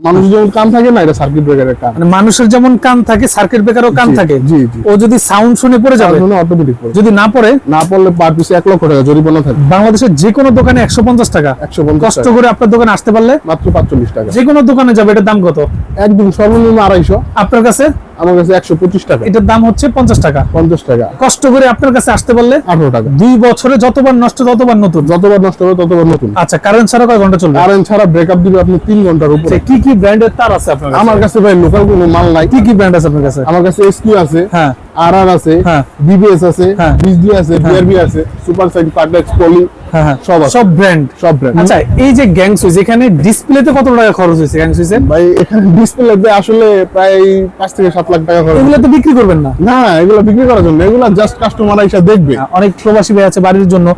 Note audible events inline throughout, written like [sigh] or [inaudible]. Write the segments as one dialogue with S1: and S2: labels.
S1: মানুষ যেমন কান থাকে না এটা সার্কিট ব্রেকারের কান।
S2: মানে মানুষের যেমন কান থাকে সার্কিট ব্রেকারও কান থাকে
S1: জি, জি।
S2: ও যদি সাউন্ড শুনে পড়ে যাবে
S1: অটোমেটিক পড়ে।
S2: যদি না পড়ে
S1: না পড়লে পার পিস এক লক্ষ টাকা জরিমানা থাকে
S2: বাংলাদেশের যে কোনো দোকানে একশো পঞ্চাশ টাকা।
S1: একশো পঞ্চাশ
S2: কষ্ট করে আপনার দোকানে আসতে পারলে
S1: মাত্র পাঁচচল্লিশ টাকা।
S2: যে কোনো দোকানে যাবে এটার দাম কত?
S1: একদম সর্বনিম্ন আড়াইশো।
S2: আপনার কাছে?
S1: আমার কাছে একশো পঁচিশ টাকা।
S2: এটার দাম হচ্ছে পঞ্চাশ টাকা।
S1: পঞ্চাশ টাকা।
S2: কষ্ট করে আপনার কাছে আসতে পারলে
S1: আঠারো টাকা।
S2: দুই বছরে যতবার নষ্ট ততবার নতুন।
S1: যতবার নষ্ট হবে ততবার নতুন।
S2: আচ্ছা কারেন্ট ছাড়া কয় ঘণ্টা চলবে?
S1: কারেন্ট ছাড়া ব্রেকআপ দিবে আপনি তিন ঘণ্টার উপরে।
S2: আচ্ছা, কি কি ব্র্যান্ডের তার আছে আপনার
S1: আমার কাছে ভাই লোকাল কোনো মাল নাই।
S2: কি কি ব্র্যান্ড আছে আপনার কাছে?
S1: আমার কাছে এসকিউ আছে।
S2: হ্যাঁ।
S1: আর আর আছে
S2: হ্যাঁ।
S1: বিবিএস আছে
S2: হ্যাঁ।
S1: বিজলি আছে বিআরবি আছে সুপার সাইন পলি
S2: হ্যাঁ হ্যাঁ।
S1: সব
S2: সব ব্র্যান্ড
S1: সব ব্র্যান্ড
S2: আচ্ছা এই যে গ্যাং সুইচ এখানে ডিসপ্লেতে কত টাকা খরচ হয়েছে গ্যাং সুইচের
S1: ভাই এখানে ডিসপ্লে আসলে প্রায় পাঁচ থেকে সাত লাখ টাকা খরচ
S2: এগুলো তো বিক্রি করবেন না?
S1: না এগুলো বিক্রি করার জন্য। এগুলো জাস্ট কাস্টমার এসে দেখবে।
S2: অনেক প্রবাসী ভাই আছে বাড়ির জন্য।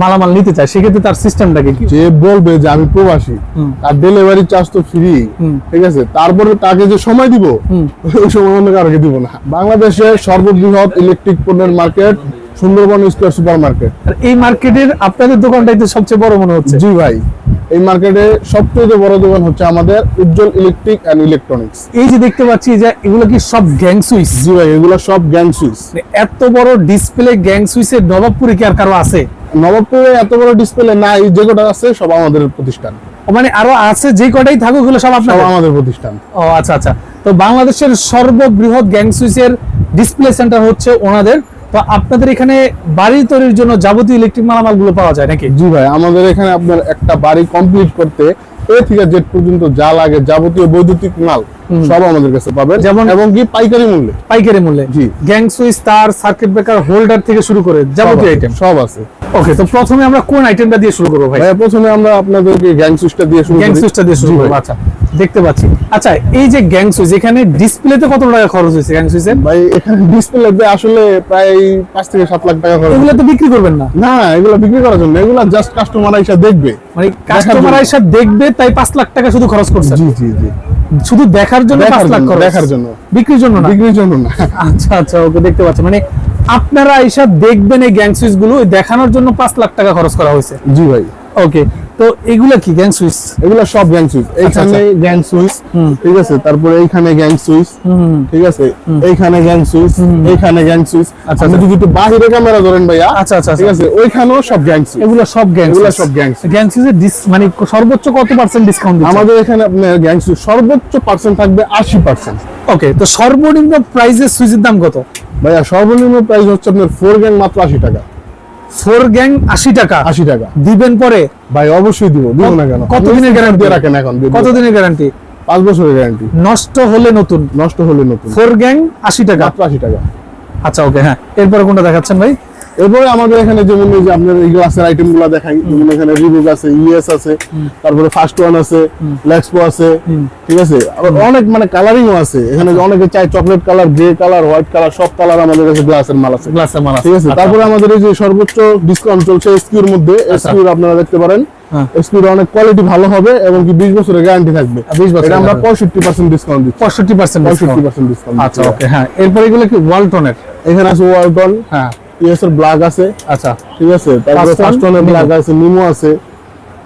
S2: মালামাল নিতে চায় সেক্ষেত্রে তার সিস্টেমটাকে কি?
S1: যে বলবে যে আমি প্রবাসী। তার ডেলিভারি চার্জ তো ফ্রি ঠিক আছে? তারপরে তাকে যে সময় দিব ওই সময় অন্য কারোকে দিব না। বাংলাদেশে সর্ববৃহৎ ইলেকট্রিক পণ্যের market Sundarban square super market
S2: আর এই মার্কেটের আপনাদের দোকানটাই তো সবচেয়ে বড় মনে হচ্ছে।
S1: জি ভাই এই মার্কেটে সবচেয়ে বড় দোকান হচ্ছে আমাদের উজ্জ্বল ইলেকট্রিক এন্ড ইলেকট্রনিক্স
S2: এই যে দেখতে পাচ্ছি যে এগুলো কি সব গ্যাং সুইচ
S1: জি ভাই এগুলো সব গ্যাং সুইচ
S2: মানে এত বড় ডিসপ্লে গ্যাং সুইচের নবাবপুরে কি আর কারও আছে?
S1: নবাবপুরে এত বড় ডিসপ্লে নাই যে কটা আছে সব আমাদের প্রতিষ্ঠান।
S2: মানে আরও আছে যে কটাই থাকুক সব আপনার
S1: আমাদের প্রতিষ্ঠান।
S2: ও আচ্ছা আচ্ছা। তো বাংলাদেশের সর্ববৃহৎ গ্যাং সুইচের ডিসপ্লে সেন্টার হচ্ছে ওনাদের। তো আপনাদের এখানে বাড়ি তৈরির জন্য যাবতীয় ইলেকট্রিক মালামালগুলো পাওয়া যায় নাকি?
S1: জি ভাই আমাদের এখানে আপনার একটা বাড়ি কমপ্লিট করতে এ থেকে জেড পর্যন্ত যা লাগে যাবতীয় বৈদ্যুতিক মাল সব আমাদের কাছে পাবেন।
S2: যেমন-
S1: এবং কি? পাইকারি মূল্যে।
S2: পাইকারি মূল্যে।
S1: জি।
S2: গ্যাং সুইচ তার সার্কিট ব্রেকার হোল্ডার থেকে শুরু করে যাবতীয় আইটেম
S1: সব আছে।
S2: ওকে তো প্রথমে আমরা কোন আইটেমটা দিয়ে শুরু করব ভাই?
S1: ভাই প্রথমে আমরা আপনাদেরকে গ্যাং সুইচটা দিয়ে শুরু
S2: গ্যাং সুইচটা দিয়ে শুরু করব আচ্ছা। দেখতে পাচ্ছি। আচ্ছা এই যে গ্যাং সুইচ এখানে ডিসপ্লেতে কত টাকা খরচ হয়েছে গ্যাং সুইচের
S1: ভাই এখানে ডিসপ্লে আসলে প্রায় পাঁচ থেকে সাত লাখ টাকা খরচ
S2: এগুলো তো বিক্রি করবেন না?
S1: না এগুলো বিক্রি করার জন্য। এগুলো জাস্ট কাস্টমার এসে দেখবে।
S2: মানে কাস্টমার। এসে দেখবে তাই পাঁচ লাখ টাকা শুধু খরচ করছে।
S1: জি জি জি।
S2: শুধু দেখার জন্য
S1: দেখার
S2: পাঁচ লাখ
S1: জন্য,
S2: খরচ?
S1: দেখার জন্য।
S2: বিক্রির জন্য না?
S1: বিক্রির জন্য না।
S2: আচ্ছা আচ্ছা ওকে দেখতে পাচ্ছি। মানে আপনারা এসব দেখবেন এই গ্যাং সুইচগুলো দেখানোর জন্য পাঁচ লাখ টাকা খরচ করা হয়েছে।
S1: জি ভাই।
S2: ওকে তো এগুলা কি গ্যাং সুইচ
S1: এগুলো সব গ্যাং সুইচ এইখানে গ্যাং সুইচ ঠিক আছে? তারপরে এইখানে গ্যাং সুইচ ঠিক আছে? এইখানে গ্যাং সুইচ এইখানে গ্যাং সুইচ
S2: আচ্ছা, আচ্ছা।
S1: যদি একটু বাহিরে ক্যামেরা ধরেন ভাইয়া
S2: আচ্ছা, আচ্ছা,
S1: ঠিক
S2: আচ্ছা।
S1: আছে? ওইখানেও সব গ্যাং সুইচ
S2: এগুলো সব গ্যাং
S1: এগুলো সব suites।
S2: গ্যাং সুইচের মানে সর্বোচ্চ কত পার্সেন্ট ডিসকাউন্ট
S1: আমাদের এখানে আপনার গ্যাং সুইচ সর্বোচ্চ পার্সেন্ট থাকবে আশি পার্সেন্ট
S2: ওকে তো সর্বনিম্ন প্রাইসের সুইচের দাম কত?
S1: ভাইয়া সর্বনিম্ন প্রাইস হচ্ছে আপনার ফোর গ্যাং মাত্র আশি টাকা।
S2: ফোর গ্যাং আশি টাকা।
S1: আশি টাকা।
S2: দিবেন পরে?
S1: ভাই অবশ্যই দিব দিব না কেন?
S2: কতদিনের গ্যারান্টি
S1: রাখেন এখন।
S2: কতদিনের গ্যারান্টি
S1: পাঁচ বছরের গ্যারান্টি
S2: নষ্ট হলে নতুন।
S1: নষ্ট হলে নতুন।
S2: ফোর গ্যাং আশি টাকা।
S1: আশি টাকা।
S2: আচ্ছা ওকে হ্যাঁ। এরপরে কোনটা দেখাচ্ছেন ভাই?
S1: এরপরে আমাদের এখানে যেমন এই যে আপনার এই গ্লাসের আইটেমগুলো দেখাই যেমন এখানে রিবুক আছে ইএস আছে তারপরে ফার্স্ট ওয়ান আছে লেক্সপো আছে ঠিক আছে? আবার অনেক মানে কালারিংও আছে। এখানে অনেকে চাই chocolate colour grey colour white colour সব কালার আমাদের কাছে গ্লাসের মাল আছে।
S2: গ্লাসের মাল
S1: ঠিক আছে? তারপরে আমাদের এই যে সর্বোচ্চ ডিসকাউন্ট চলছে এসকিউর মধ্যে। এসকিউর আপনারা দেখতে পারেন।
S2: হ্যাঁ।
S1: এসকিউর অনেক কোয়ালিটি ভালো হবে এবং কি বিশ বছরের গ্যারান্টি থাকবে।
S2: 20 বছরের
S1: এটা আমরা
S2: guarantee।
S1: পঁয়ষট্টি পার্সেন্ট ডিসকাউন্ট দিচ্ছি।
S2: পঁয়ষট্টি পার্সেন্ট
S1: পঁয়ষট্টি পার্সেন্ট ডিসকাউন্ট
S2: আচ্ছা ওকে হ্যাঁ। এরপরে এগুলো কি ওয়ালটনের
S1: এখানে আছে ওয়ালটন
S2: হ্যাঁ।
S1: ইএস এর ব্ল্যাক আছে।
S2: আচ্ছা।
S1: ঠিক আছে? তারপরে ফার্স্ট ওয়ানের ব্ল্যাক আছে নিমো আছে।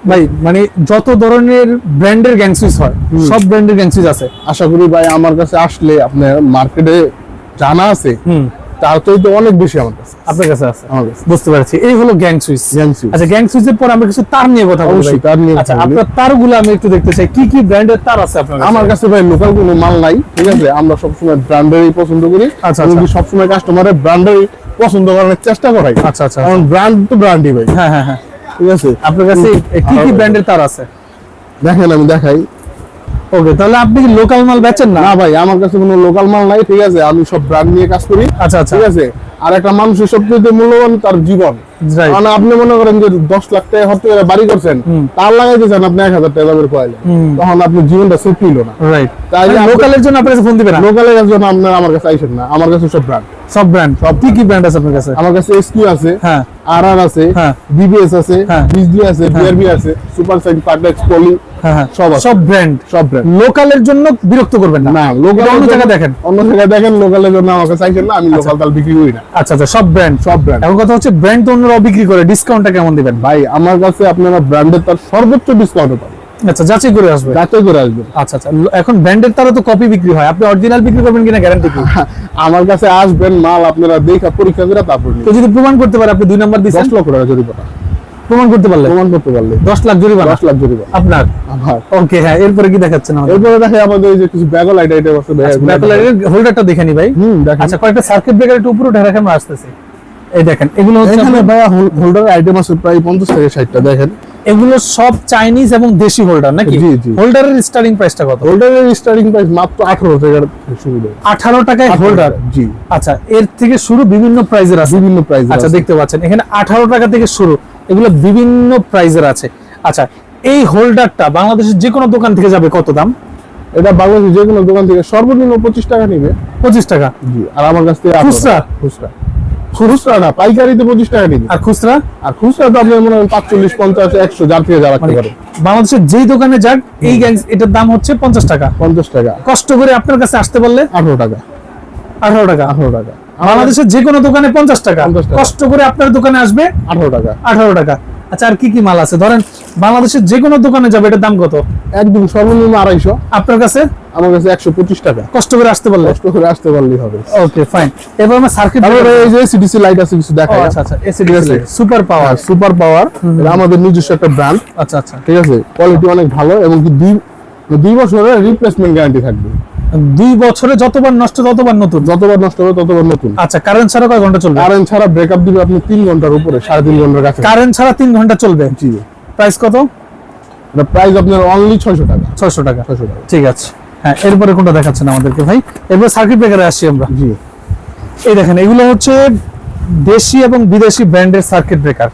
S2: ভাই মানে যত ধরনের ব্র্যান্ডের গ্যাং সুইচ হয় সব ব্র্যান্ডের গ্যাং সুইচ আছে।
S1: আশা করি ভাই আমার কাছে আসলে আপনার মার্কেটে জানা আছে।
S2: হুম।
S1: তার তো অনেক বেশি আমার কাছে।
S2: আপনার কাছে আছে?
S1: আমার কাছে।
S2: বুঝতে পারছি। এই হলো গ্যাং সুইচ
S1: Gang switch।
S2: আচ্ছা গ্যাং সুইচের পর আমরা কিছু তার নিয়ে কথা বলব
S1: অবশ্যই, তার নিয়ে
S2: আচ্ছা আপনার তারগুলো আমি একটু দেখতে চাই। কি কি ব্র্যান্ডের তার আছে আপনার কাছে?
S1: আমার কাছে ভাই লোকাল কোনো মাল নাই ঠিক আছে? আমরা সবসময় ব্র্যান্ডেরই পছন্দ করি।
S2: আচ্ছা,
S1: এবং
S2: আচ্ছা।
S1: সবসময় কাস্টমারের ব্র্যান্ডেরই পছন্দ করার চেষ্টা করাই।
S2: আচ্ছা আচ্ছা।
S1: কারণ ব্র্যান্ড তো ব্র্যান্ডই ভাই।
S2: হ্যাঁ হ্যাঁ হ্যাঁ।
S1: ঠিক আছে?
S2: আপনার কাছে কি কি ব্র্যান্ডের তার আছে?
S1: দেখেন আমি দেখাই।
S2: ওকে তাহলে আপনি কি লোকাল মাল বেচেন না?
S1: না ভাই আমার কাছে কোনো লোকাল মাল নাই ঠিক আছে? আমি সব ব্র্যান্ড নিয়ে কাজ করি
S2: আচ্ছা আচ্ছা।
S1: ঠিক আছে? আর একটা মানুষের সবচেয়ে মূল্যবান তার জীবন। মানে আপনি মনে করেন যে দশ লাখ টাকা হতে করে বাড়ি করছেন তার লাগাইতে চান আপনি এক হাজার টাকা দামের কয়েলে তখন আপনার জীবনটা সেফ নিল না।
S2: রাইট
S1: তাই
S2: লোকালের জন্য আপনার কাছে ফোন দিবেন
S1: লোকালের জন্য আপনার আমার কাছে আইসেন না। আমার কাছে সব ব্র্যান্ড
S2: সব ব্র্যান্ড সব কি কি ব্র্যান্ড আছে আপনার কাছে?
S1: আমার কাছে এসকিউ আছে।
S2: হ্যাঁ।
S1: আর আর আছে
S2: হ্যাঁ।
S1: বিবিএস আছে
S2: হ্যাঁ।
S1: বিজলি আছে বিআরবি আছে সুপার সাইন পলি
S2: হ্যাঁ হ্যাঁ।
S1: সব
S2: সব ব্র্যান্ড
S1: সব ব্র্যান্ড
S2: লোকালের জন্য বিরক্ত করবেন না।
S1: না লোকাল
S2: অন্য জায়গায় দেখেন।
S1: অন্য দেখেন লোকালের জন্য আমাকে না আমি লোকাল তাল বিক্রি করি না।
S2: আচ্ছা আচ্ছা সব ব্র্যান্ড
S1: সব ব্র্যান্ড
S2: এখন কথা হচ্ছে ব্র্যান্ড তো অন্যরাও বিক্রি করে ডিসকাউন্টটা কেমন দিবেন?
S1: ভাই আমার কাছে আপনারা ব্র্যান্ডের তার সর্বোচ্চ ডিসকাউন্ট পাবেন।
S2: আচ্ছা যাচাই করে আসবে।
S1: যাচাই করে আসবেন
S2: আচ্ছা আচ্ছা এখন ব্র্যান্ডের তারা তো কপি বিক্রি হয়। আপনি অরিজিনাল বিক্রি করবেন কিনা গ্যারান্টি কি? [laughs]
S1: আমার কাছে আসবেন মাল আপনারা দেখা পরীক্ষা করে তারপর
S2: তো যদি প্রমাণ করতে পারে আপনি দুই নাম্বার দিচ্ছেন?
S1: দশ লক্ষ টাকা জরিমানা।
S2: প্রমাণ করতে পারলে?
S1: প্রমাণ করতে পারলে।
S2: দশ লাখ জরিমানা?
S1: দশ লাখ জরিমানা।
S2: আপনার?
S1: আমার।
S2: ওকে হ্যাঁ এরপরে কি দেখাচ্ছেন আমাদের?
S1: এরপরে দেখে আমাদের এই যে কিছু ব্যাগল আইটা আইটেম আছে ভাইয়া, এগুলো
S2: হোল্ডারটা দেখে নি ভাই।
S1: হুম দেখেন।
S2: আচ্ছা কয়েকটা সার্কিট ব্রেকার একটু উপরে উঠে রাখে আমরা আসতেছি। এই দেখেন এগুলো হচ্ছে
S1: এখানে ভাইয়া হোল্ডার আইটেম আছে প্রায় পঞ্চাশ থেকে ষাটটা দেখেন।
S2: এগুলো সব চাইনিজ এবং দেশি হোল্ডার নাকি। হোল্ডারের স্টার্টিং প্রাইসটা কত?
S1: হোল্ডারের স্টার্টিং প্রাইস মাত্র আঠারো টাকার শুরু দেয়
S2: আঠারো টাকায় হোল্ডার
S1: জি।
S2: আচ্ছা এর থেকে শুরু বিভিন্ন প্রাইজের আছে।
S1: বিভিন্ন প্রাইস
S2: আচ্ছা দেখতে পাচ্ছেন এখানে আঠারো টাকা থেকে শুরু এগুলো বিভিন্ন প্রাইজের আছে। আচ্ছা এই হোল্ডারটা বাংলাদেশের যে কোনো দোকান থেকে যাবে কত দাম?
S1: এটা বাংলাদেশের যে কোনো দোকান থেকে সর্বনিম্ন পঁচিশ টাকা নেবে।
S2: পঁচিশ টাকা।
S1: জি আর আমার কাছ থেকে 18
S2: খুচরা?
S1: খুচরা। খুচরা না পাইকারিতে পঁচিশ টাকা কেজি।
S2: আর খুচরা?
S1: আর খুচরা তো আপনার মনে হয় পাঁচচল্লিশ পঞ্চাশ একশো যার থেকে যারা
S2: মানে
S1: পারে
S2: বাংলাদেশের যেই দোকানে যাক এই গ্যাং এটার দাম হচ্ছে পঞ্চাশ টাকা।
S1: পঞ্চাশ টাকা।
S2: কষ্ট করে আপনার কাছে আসতে পারলে
S1: আঠারো টাকা।
S2: আঠারো টাকা।
S1: আঠারো টাকা।
S2: বাংলাদেশের যে কোনো দোকানে পঞ্চাশ টাকা। কষ্ট করে আপনার দোকানে আসবে
S1: আঠারো টাকা।
S2: আঠারো টাকা। আচ্ছা আর কি কি মাল আছে? ধরেন বাংলাদেশের যে কোনো দোকানে যাবে এটার দাম কত?
S1: একদম সর্বনিম্ন আড়াইশো।
S2: আপনার কাছে?
S1: আমার কাছে একশো পঁচিশ টাকা।
S2: কষ্ট করে আসতে পারলে?
S1: কষ্ট করে আসতে পারলেই হবে।
S2: ওকে ফাইন এবার আমার সার্কিট
S1: এই যে সিডিসি লাইট আছে কিছু দেখা
S2: আচ্ছা আচ্ছা এসিডি
S1: ঠিক আছে।
S2: সুপার পাওয়ার
S1: সুপার পাওয়ার এটা আমাদের নিজস্ব একটা ব্র্যান্ড
S2: আচ্ছা আচ্ছা।
S1: ঠিক আছে? কোয়ালিটি অনেক ভালো এবং দুই দুই বছরের রিপ্লেসমেন্ট গ্যারান্টি থাকবে।
S2: দুই বছরে যতবার নষ্ট ততবার নতুন?
S1: যতবার নষ্ট হবে ততবার নতুন।
S2: আচ্ছা কারেন্ট ছাড়া কয় ঘণ্টা চলবে?
S1: কারেন্ট ছাড়া ব্রেকআপ দিবে আপনি তিন ঘণ্টার উপরে সাড়ে তিন ঘণ্টার কাছে।
S2: কারেন্ট ছাড়া তিন ঘণ্টা চলবে?
S1: জি।
S2: প্রাইস কত?
S1: এটা প্রাইস আপনার অনলি ছয়শো টাকা।
S2: ছয়শো টাকা।
S1: ছয়শো টাকা।
S2: ঠিক আছে। হ্যাঁ এরপরে কোনটা দেখাচ্ছেন আমাদেরকে ভাই? এরপর সার্কিট ব্রেকারে আসছি আমরা।
S1: জি।
S2: এই দেখেন এগুলো হচ্ছে দেশি এবং বিদেশি ব্র্যান্ডের সার্কিট ব্রেকার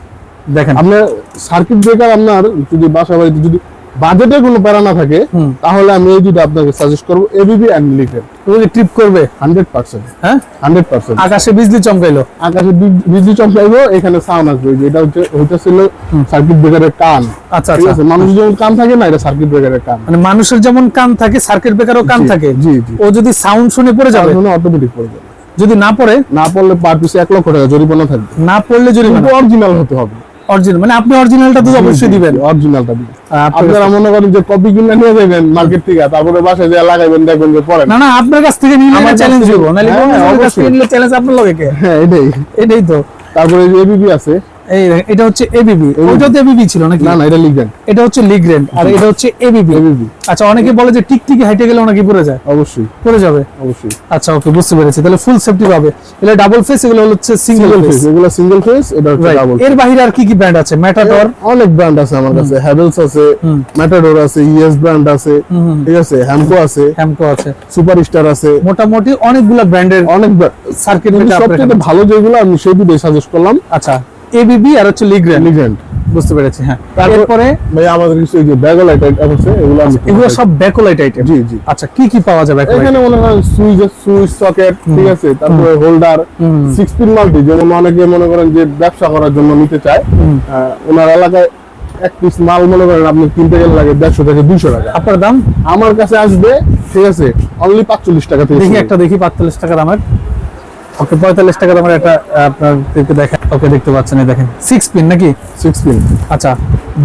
S2: দেখেন।
S1: আপনার সার্কিট ব্রেকার আপনার যদি বাসা বাড়িতে যদি বাজেটে কোনো প্যারা না থাকে তাহলে আমি এই দুটো আপনাকে সাজেস্ট করব এবিবি অ্যান্ড লিখেন
S2: এগুলো ট্রিপ করবে?
S1: হান্ড্রেড পার্সেন্ট
S2: হ্যাঁ?
S1: হান্ড্রেড পার্সেন্ট
S2: আকাশে বিজলি চমকাইলো।
S1: আকাশে বি- বিদ্যুৎ চমকাইবো এখানে সাউন্ড আসবে এটা হচ্ছে হইতেছিল সার্কিট ব্রেকারের কান।
S2: আচ্ছা
S1: ঠিক
S2: আচ্ছা।
S1: আছে? মানুষ যেমন কান থাকে না এটা সার্কিট ব্রেকারের কান।
S2: মানে মানুষের যেমন কান থাকে সার্কিট ব্রেকারও কান থাকে।
S1: জি, জি।
S2: ও যদি সাউন্ড শুনে পড়ে যাবে
S1: অটোমেটিক পড়বে।
S2: যদি না পড়ে
S1: না পড়লে পার পিসে এক লক্ষ টাকা জরিমানা থাকবে।
S2: না পড়লে যদি
S1: কিন্তু অরিজিনাল হতে হবে।
S2: অরিজিনাল মানে আপনি অরিজিনালটা তো অবশ্যই দিবেন।
S1: অরিজিনালটা দিবেন।
S2: আপনারা
S1: মনে করেন যে কপি কিনে নিয়ে যাবেন মার্কেট থেকে তারপরে বাসায় যা লাগাইবেন দেখবেন যে পড়েন।
S2: না না আপনার কাছ থেকে নিলে
S1: আমার
S2: চ্যালেঞ্জ দিব নালে
S1: হ্যাঁ,
S2: কাছ থেকে নিলে চ্যালেঞ্জ আপনার লগে কে?
S1: হ্যাঁ এটাই।
S2: এটাই তো।
S1: তারপরে যে এবিবি আছে
S2: এই এটা হচ্ছে এবিবি ওইটা তো এবিবি ছিল নাকি?
S1: না না এটা লিখবেন
S2: এটা হচ্ছে লিগ্রেন্ড আর এটা হচ্ছে এবিবি
S1: এবিবি
S2: আচ্ছা অনেকে বলে যে টিকটিকি হাইটে গেলে অনেকে পড়ে যায়।
S1: অবশ্যই।
S2: পড়ে যাবে?
S1: অবশ্যই।
S2: আচ্ছা ওকে বুঝতে পেরেছি। তাহলে ফুল সেফটি পাবে। এটা ডাবল ফেস এগুলো হচ্ছে সিঙ্গেল ফেস
S1: এগুলো সিঙ্গেল ফেস এটা হচ্ছে ডাবল
S2: এর বাইরে আর কি কি ব্র্যান্ড আছে? ম্যাটাডর
S1: অনেক ব্র্যান্ড আছে আমার কাছে। হ্যাভেলস আছে ম্যাটাডোর আছে ইএস ব্র্যান্ড আছে ঠিক আছে? হ্যামকো আছে
S2: হ্যামকো আছে।
S1: সুপার স্টার আছে।
S2: মোটামুটি অনেকগুলা ব্র্যান্ডের
S1: অনেক
S2: সার্কিট
S1: সবচেয়ে ভালো যেগুলো আমি সেই দুটোই সাজেস্ট করলাম।
S2: আচ্ছা। এবিবি আর হচ্ছে লিগ্রেন্ড
S1: লিজেন্ড
S2: বুঝতে পেরেছি হ্যাঁ।
S1: তারপরে ভাই আমাদের কিছু এই যে ব্যাগল আইটেম আছে এগুলো আমি
S2: এগুলো সব ব্যাকোলাইট আইটেম
S1: জি জি।
S2: আচ্ছা কি কি পাওয়া যাবে
S1: এখানে মনে করেন সুইচ সুইচ সকেট ঠিক আছে? তারপরে হোল্ডার সিক্স পিন মাল্টি যেমন অনেকে মনে করেন যে ব্যবসা করার জন্য নিতে চায়। ওনার এলাকায় এক পিস মাল মনে করেন আপনি কিনতে গেলে লাগে দেড়শো থেকে দুইশো টাকা।
S2: আপনার দাম?
S1: আমার কাছে আসবে ঠিক আছে অনলি পাঁচচল্লিশ টাকা থেকে
S2: দেখি একটা দেখি পাঁচচল্লিশ টাকা দামের। ওকে পঁয়তাল্লিশ টাকা দামের একটা আপনাদেরকে দেখা ওকে দেখতে পাচ্ছেন দেখেন। সিক্স পিন নাকি?
S1: সিক্স পিন
S2: আচ্ছা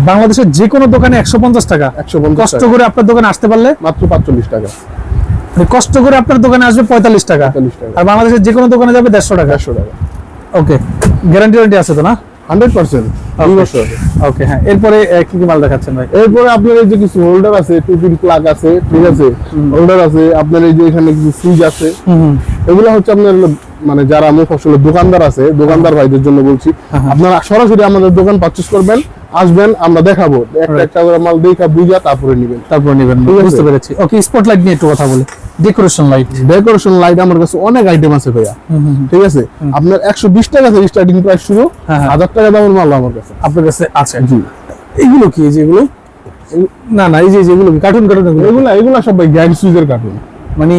S2: বাংলাদেশের যে কোনো দোকানে একশো পঞ্চাশ টাকা।
S1: একশো পঞ্চাশ
S2: কষ্ট করে আপনার দোকানে আসতে পারলে?
S1: মাত্র পাঁচচল্লিশ টাকা।
S2: মানে কষ্ট করে আপনার দোকানে আসবে পঁয়তাল্লিশ টাকা।
S1: 45 টাকা।
S2: আর বাংলাদেশের যে কোনো দোকানে যাবে দেড়শো টাকা।
S1: দেড়শো টাকা।
S2: ওকে গ্যারান্টি ওয়ারেন্টি আছে তো না?
S1: Hundred percent.
S2: ওকে হ্যাঁ এরপরে কি কি মাল দেখাচ্ছেন ভাই?
S1: এরপরে আপনার এই যে কিছু হোল্ডার আছে টু প্লাগ আছে ঠিক আছে? হোল্ডার আছে আপনার এই যে এখানে কিছু সুইচ আছে। এগুলো হচ্ছে আপনার মানে যারা মুখ আসলে দোকানদার আছে দোকানদার ভাইদের জন্য বলছি
S2: হ্যাঁ।
S1: আপনারা সরাসরি আমাদের দোকান পারচেস করবেন আসবেন আমরা দেখাবো। একটা একটা করে মাল দেখা বুঝা তারপরে নিবেন।
S2: তারপর নেবেন বুঝতে পেরেছি। ওকে স্পটলাইট নিয়ে একটু কথা বলি। ডেকোরেশন লাইট
S1: ডেকোরেশন লাইট আমার কাছে অনেক আইটেম আছে ভাইয়া। ঠিক আছে? আপনার একশো বিশ টাকা থেকে স্টার্টিং প্রাইস শুরু
S2: হ্যাঁ, হ্যাঁ।
S1: হাজার টাকা দামের মাল আমার কাছে।
S2: আপনার কাছে আছে।
S1: জি।
S2: এগুলো কি এই যে এগুলো? না না এই যে যেগুলো কার্টুন কার্টুন এগুলো?
S1: এগুলা এগুলা সবাই গ্যান্ড সুইজের কার্টুন
S2: মানে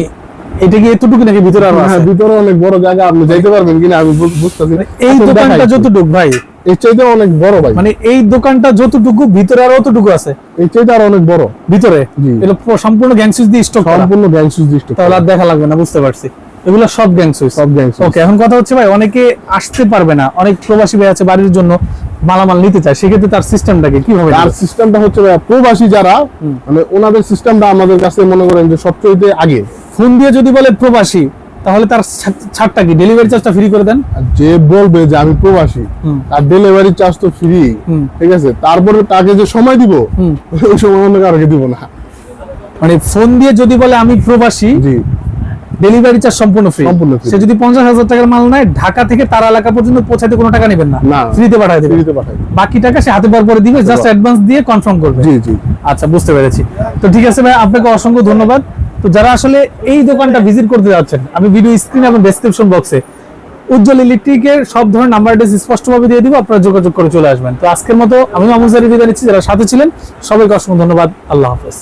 S2: এটা কি এতটুকু নাকি ভিতরে আরও আছে?
S1: হ্যাঁ ভিতরে অনেক বড় জায়গা আপনি যাইতে পারবেন কিনা আমি বুঝতেছি
S2: এই দোকানটা যতটুকু ভাই।
S1: এর চাইতে অনেক বড় ভাই।
S2: মানে এই দোকানটা যতটুকু ভিতরে আরও অতটুকু আছে?
S1: এর চাইতে আর অনেক বড়।
S2: ভিতরে। এগুলো সম্পূর্ণ গ্যাং সুইচ দিয়ে স্টক
S1: সম্পূর্ণ গ্যাং সুইচ দিষ্ট
S2: তাহলে আর দেখা লাগবে না বুঝতে পারছি। এগুলো সব গ্যাং সুইচ।
S1: সব গ্যাং সুইচ।
S2: ওকে এখন কথা হচ্ছে ভাই অনেকে আসতে পারবে না। অনেক প্রবাসী ভাই আছে বাড়ির জন্য মালামাল নিতে চায়। সেক্ষেত্রে তার সিস্টেমটাকে কীভাবে
S1: তার? সিস্টেমটা হচ্ছে প্রবাসী যারা মানে ওনাদের সিস্টেমটা আমাদের কাছে মনে করেন যে সবচেয়ে আগে।
S2: ফোন দিয়ে যদি বলে প্রবাসী তাহলে তার ছাড়- ছাড়টা কি? ডেলিভারি চার্জটা ফ্রি করে দেন?
S1: যে বলবে যে আমি প্রবাসী। তার ডেলিভারি চার্জ তো ফ্রি ঠিক আছে? তারপরে তাকে যে সময় দিব। ওই সময় অন্য কারোকে দিব না।
S2: মানে ফোন দিয়ে যদি বলে আমি প্রবাসী
S1: জি।
S2: ডেলিভারি চার্জ সম্পূর্ণ ফ্রি সে যদি পঞ্চাশ হাজার টাকার মাল নেয় ঢাকা থেকে তার এলাকা পর্যন্ত পৌঁছাতে কোনো টাকা নেবেন না। ফ্রিতে পাঠিয়ে
S1: পাঠাই
S2: বাকি টাকা সে হাতে পাওয়ার পরে দিবে জাস্ট অ্যাডভান্স দিয়ে কনফার্ম করবে।
S1: জি জি।
S2: আচ্ছা বুঝতে পেরেছি। তো ঠিক আছে ভাই আপনাকে অসংখ্য ধন্যবাদ। তো যারা আসলে এই দোকানটা ভিজিট করতে যাচ্ছেন, আমি ভিডিও স্ক্রিন এবং ডেসক্রিপশন বক্সে উজ্জ্বল ইলেকট্রিকের সব ধরনের নাম্বার অ্যাড্রেস স্পষ্টভাবে দিয়ে দিব, আপনারা যোগাযোগ করে চলে আসবেন। তো আজকের মতো আমি মামুজারি বিদায় নিচ্ছি, যারা সাথে ছিলেন, সবাইকে অসংখ্য ধন্যবাদ, আল্লাহ হাফেজ।